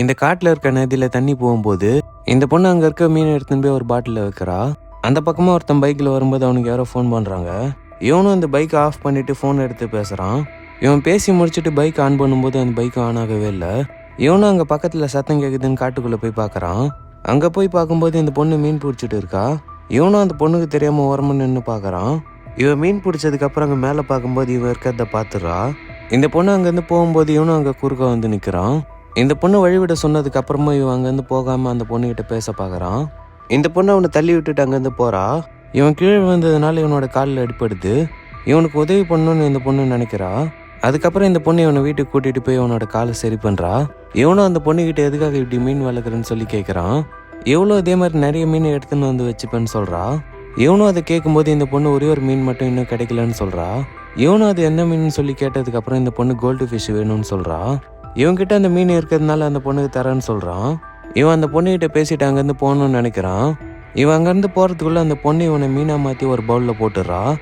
இந்த காட்டில் இருக்க நதியில் தண்ணி போகும்போது இந்த பொண்ணு அங்கே இருக்க மீன் எடுத்துன்னு போய் ஒரு பாட்டில வைக்கிறா. அந்த பக்கமா ஒருத்தன் பைக்கில் வரும்போது அவனுக்கு யாரோ ஃபோன் பண்ணுறாங்க இவனும் அந்த பைக்கை ஆஃப் பண்ணிட்டு ஃபோன் எடுத்து பேசுகிறான் இவன் பேசி முடிச்சுட்டு பைக் ஆன் பண்ணும்போது அந்த பைக் ஆன் ஆகவே இல்லை. இவனும் அங்கே பக்கத்தில் சத்தம் கேட்குதுன்னு காட்டுக்குள்ளே போய் பார்க்கறான் அங்கே போய் பார்க்கும்போது இந்த பொண்ணு மீன் பிடிச்சிட்டு இருக்கா. இவனும் அந்த பொண்ணுக்கு தெரியாமல் ஓரமா நின்று பார்க்குறான் இவன் மீன் பிடிச்சதுக்கப்புறம் அங்கே மேலே பார்க்கும்போது இவன் இருக்கிறத பாத்துறா இந்த பொண்ணு அங்கேருந்து போகும்போது இவனும் அங்க குறுக்க வந்து நிக்கிறான். இந்த பொண்ணு வழிவிட சொன்னதுக்கு அப்புறமா இவன் அங்கேருந்து போகாம அந்த பொண்ணுகிட்ட பேச பார்க்குறான். இந்த பொண்ணு அவனை தள்ளி விட்டுட்டு அங்கேருந்து போறா? இவன் கீழே விழுந்ததுனால இவனோட காலில் அடிப்படுது இவனுக்கு உதவி பண்ணணும்னு இந்த பொண்ணு நினைக்கிறா. அதுக்கப்புறம் இந்த பொண்ணு இவனை வீட்டுக்கு கூட்டிட்டு போய் இவனோட காலை சரி பண்றா. இவனும் அந்த பொண்ணுகிட்ட எதுக்காக இப்படி மீன் வளர்க்குறேன்னு சொல்லி கேட்குறான் இவளும் அதே மாதிரி நிறைய மீன் எடுத்துன்னு வந்து வச்சுப்பேன்னு சொல்றா. இவனும் அதை கேட்கும்போது இந்த பொண்ணு ஒரே ஒரு மீன் மட்டும் இன்னும் கிடைக்கலன்னு சொல்றா. இவனும் அது என்ன மீன் சொல்லி கேட்டதுக்கு அப்புறம் இந்த பொண்ணு கோல்டு ஃபிஷ் வேணும்னு சொல்றா. இவன்கிட்ட அந்த மீன் இருக்கிறதுனால அந்த பொண்ணுக்கு தரேன்னு சொல்கிறான் இவன் அந்த பொண்ணுக்கிட்ட பேசிட்டு அங்கேருந்து போகணும்னு நினைக்கிறான். இவன் அங்கேருந்து போகிறதுக்குள்ளே அந்த பொண்ணு இவனை மீனாக மாற்றி ஒரு பவுலில் போட்டுடுறான்